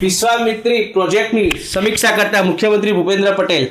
વિશ્વામિત્રી પ્રોજેક્ટની સમીક્ષા કરતા મુખ્યમંત્રી ભૂપેન્દ્ર પટેલ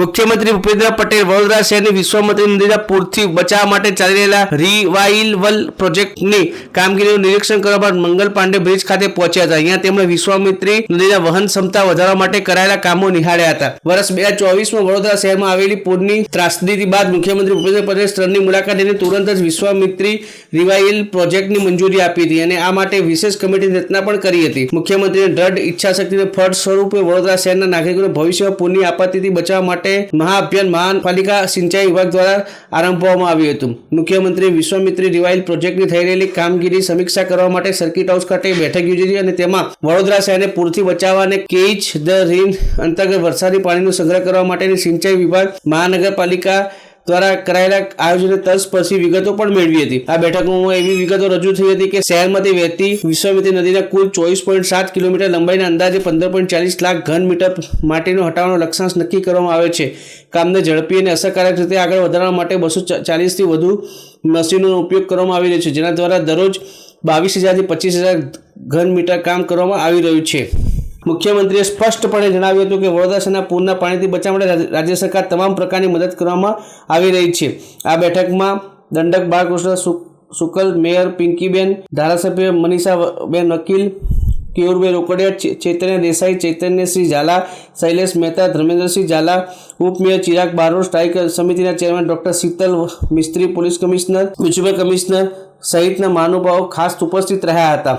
મુખ્યમંત્રી ભૂપેન્દ્ર પટેલ વડોદરા શહેરની વિશ્વમંત્રી નદીના પૂરથી બચાવવા માટે ચાલી રહેલા રિવાઇલવલ પ્રોજેક્ટની કામગીરીનું નિરીક્ષણ કરવા બાદ મંગલ પાંડે બ્રિજ ખાતે પહોંચ્યા હતા. અહીંયા તેમણે વિશ્વામિત્રી નદીના વહન ક્ષમતા વધારવા માટે કરાયેલા કામો નિહાળ્યા હતા. વર્ષ બે હજાર ચોવીસમાં વડોદરા શહેરમાં આવેલી પૂરની ત્રાસદીથી બાદ મુખ્યમંત્રી ભૂપેન્દ્ર પટેલ સ્થળની મુલાકાત લઈને તુરંત જ વિશ્વામિત્રી રિવાઇલ પ્રોજેક્ટની મંજૂરી આપી હતી અને આ માટે વિશેષ કમિટીની રચના પણ કરી હતી. મુખ્યમંત્રીને દ્રઢ ઈચ્છાશક્તિને ફળ સ્વરૂપે વડોદરા શહેરના નાગરિકોને ભવિષ્યમાં પૂરની આપત્તિથી બચાવવા માટે મહાઅભિયાન મહાનપાલિકા સિંચાઈ વિભાગ દ્વારા આરંભવામાં આવ્યું હતું. મુખ્યમંત્રી વિશ્વામિત્રી રિવાઇલ પ્રોજેક્ટની થઈ રહેલી કામગીરી સમીક્ષા કરવા માટે સર્કિટ હાઉસ ખાતે બેઠક યોજી અને તેમાં વડોદરા શહેરને પૂરથી બચાવવા અને કેચ ધ રીન અંતર્ગત વરસાદી પાણીનો સંગ્રહ કરવા માટેની સિંચાઈ વિભાગ મહાનગરપાલિકા દ્વારા કરાયેલા આયોજને પછી વિગતો પણ મેળવી હતી. આ બેઠકમાં એવી વિગતો રજૂ થઈ હતી કે શહેરમાંથી વહેતી વિશ્વામિત્રી નદીના કુલ ચોવીસ પોઈન્ટ સાત કિલોમીટર લંબાઈના અંદાજે પંદર પોઈન્ટ ચાલીસ લાખ ઘન મીટર માટીનો હટાવવાનો લક્ષ્યાંશ નક્કી કરવામાં આવે છે. કામને ઝડપી અને અસરકારક રીતે આગળ વધારવા માટે બસો ચાલીસથી વધુ મશીનોનો ઉપયોગ કરવામાં આવી રહ્યો છે, જેના દ્વારા દરરોજ બાવીસ હજારથી પચીસ હજાર ઘન મીટર કામ કરવામાં આવી રહ્યું છે. મુખ્યમંત્રીએ સ્પષ્ટપણે જણાવ્યું હતું કે વડોદરા પૂરના પાણીથી બચાવવા માટે રાજ્ય- સરકાર તમામ પ્રકારની મદદ કરવામાં આવી રહી છે. આ બેઠકમાં દંડક બાળકૃષ્ણ શુકલ મેયર પિંકીબેન, ધારાસભ્ય મનીષાબેન વકીલ કેયુરભાઈ રોકડિયા ચૈતન્ય દેસાઈ, ચૈતન્યસિંહ ઝાલા, શૈલેષ મહેતા, ધર્મેન્દ્રસિંહ ઝાલા, ઉપમેયર ચિરાગ બારોટ સ્થાયી સમિતિના chairman doctor Shital Mistry, police commissioner, municipal commissioner સહિતના મહાનુભાવો ખાસ ઉપસ્થિત રહ્યા હતા.